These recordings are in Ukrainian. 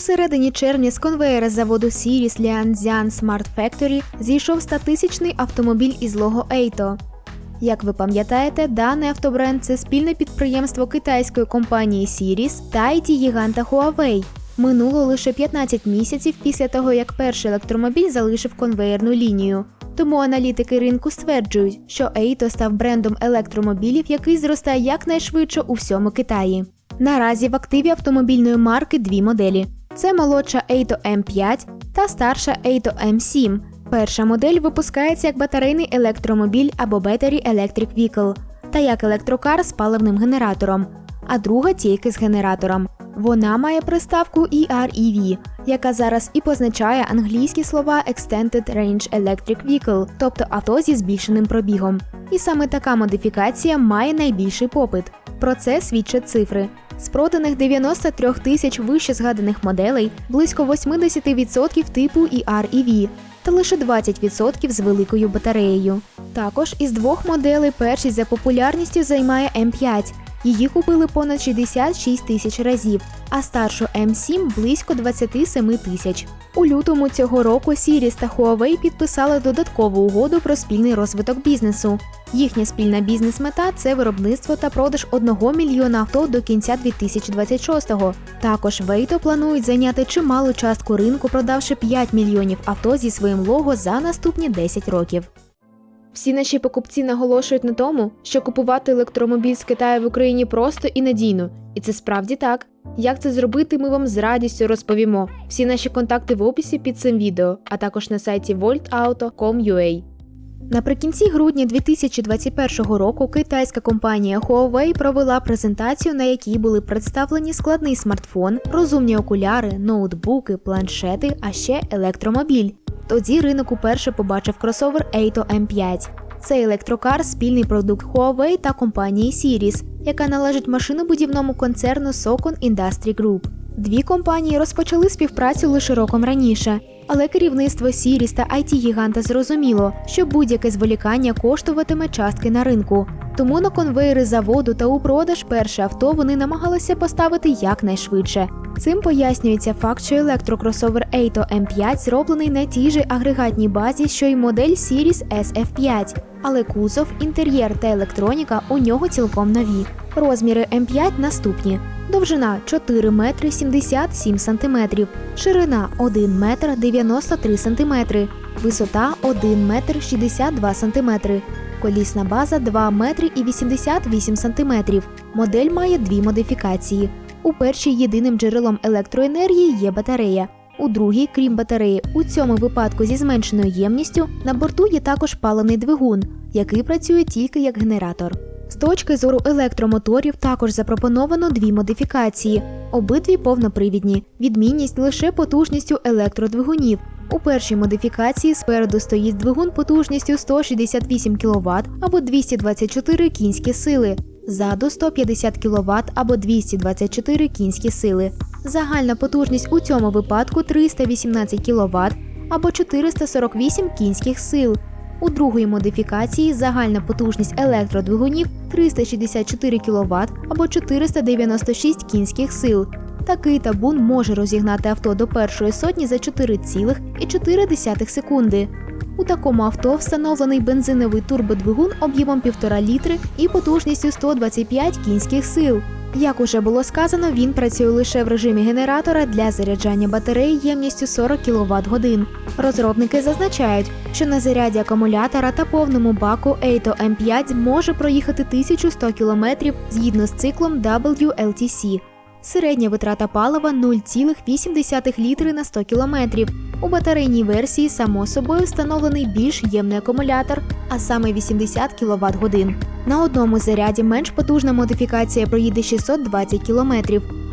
У середині червня з конвеєра заводу Sirius Lianxian Smart Factory зійшов 100-тисячний автомобіль із лого Eito. Як ви пам'ятаєте, даний автобренд це спільне підприємство китайської компанії Sirius та it гіганта Huawei. Минуло лише 15 місяців після того, як перший електромобіль залишив конвеєрну лінію. Тому аналітики ринку стверджують, що Eito став брендом електромобілів, який зростає якнайшвидше у всьому Китаї. Наразі в активі автомобільної марки дві моделі: це молодша Eito M5 та старша Eito M7. Перша модель випускається як батарейний електромобіль або Battery Electric Vehicle та як електрокар з паливним генератором, а друга тільки з генератором. Вона має приставку EREV, яка зараз і позначає англійські слова Extended Range Electric Vehicle, тобто авто зі збільшеним пробігом. І саме така модифікація має найбільший попит. Про це свідчать цифри. З проданих 93 тисяч вище згаданих моделей близько 80% типу EREV та лише 20% з великою батареєю. Також із двох моделей першість за популярністю займає М5. Її купили понад 66 тисяч разів, а старшу М7 близько 27 тисяч. У лютому цього року Sirius та Huawei підписали додаткову угоду про спільний розвиток бізнесу. Їхня спільна бізнес-мета це виробництво та продаж 1 мільйона авто до кінця 2026-го. Також Вейто планують зайняти чималу частку ринку, продавши 5 мільйонів авто зі своїм лого за наступні 10 років. Всі наші покупці наголошують на тому, що купувати електромобіль з Китаю в Україні просто і надійно, і це справді так. Як це зробити, ми вам з радістю розповімо. Всі наші контакти в описі під цим відео, а також на сайті voltauto.com.ua. Наприкінці грудня 2021 року китайська компанія Huawei провела презентацію, на якій були представлені складний смартфон, розумні окуляри, ноутбуки, планшети, а ще електромобіль. Тоді ринок уперше побачив кросовер Eito M5. Цей електрокар спільний продукт Huawei та компанії Sirius, яка належить машинобудівному концерну Socon Industry Group. Дві компанії розпочали співпрацю лише роком раніше, але керівництво Sirius та it гіганта зрозуміло, що будь-яке зволікання коштуватиме частки на ринку. Тому на конвейери заводу та у продаж перше авто вони намагалися поставити якнайшвидше. Цим пояснюється факт, що електрокросовер Eito M5 зроблений на тій же агрегатній базі, що й модель Series SF5, але кузов, інтер'єр та електроніка у нього цілком нові. Розміри М5 наступні: довжина 4 метри 77 сантиметрів, ширина 1 метр 93 сантиметри, висота 1 метр 62 сантиметри. Колісна база 2 метри і 88 сантиметрів. Модель має дві модифікації. У першій єдиним джерелом електроенергії є батарея. У другій, крім батареї, у цьому випадку зі зменшеною ємністю на борту є також паливний двигун, який працює тільки як генератор. З точки зору електромоторів також запропоновано дві модифікації, обидві повнопривідні, відмінність лише потужністю електродвигунів. У першій модифікації спереду стоїть двигун потужністю 168 кВт або 224 кінські сили, ззаду 150 кВт або 224 кінські сили. Загальна потужність у цьому випадку 318 кВт або 448 кінських сил. У другої модифікації загальна потужність електродвигунів 364 кВт або 496 кінських сил. Такий табун може розігнати авто до першої сотні за 4,4 секунди. У такому авто встановлений бензиновий турбодвигун об'ємом 1,5 літри і потужністю 125 кінських сил. Як уже було сказано, він працює лише в режимі генератора для заряджання батареї ємністю 40 кВт годин. Розробники зазначають, що на заряді акумулятора та повному баку Eito M5 може проїхати 1100 км згідно з циклом WLTC. Середня витрата палива 0,8 літри на 100 км. У батарейній версії, само собою, встановлений більш ємний акумулятор, а саме 80 кВт годин. На одному заряді менш потужна модифікація проїде 620 км,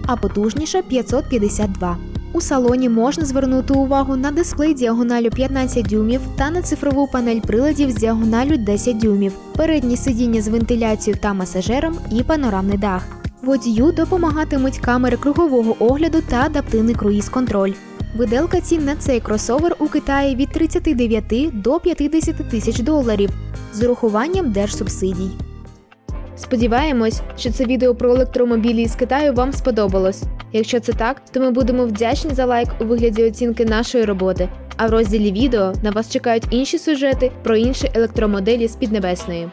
а потужніша 552. У салоні можна звернути увагу на дисплей діагоналю 15 дюймів та на цифрову панель приладів з діагоналю 10 дюймів, передні сидіння з вентиляцією та масажером і панорамний дах. Водію допомагатимуть камери кругового огляду та адаптивний круїз-контроль. Виделка цін на цей кросовер у Китаї від 39 до 50 тисяч доларів з урахуванням держсубсидій. Сподіваємось, що це відео про електромобілі із Китаю вам сподобалось. Якщо це так, то ми будемо вдячні за лайк у вигляді оцінки нашої роботи. А в розділі відео на вас чекають інші сюжети про інші електромоделі з Піднебесної.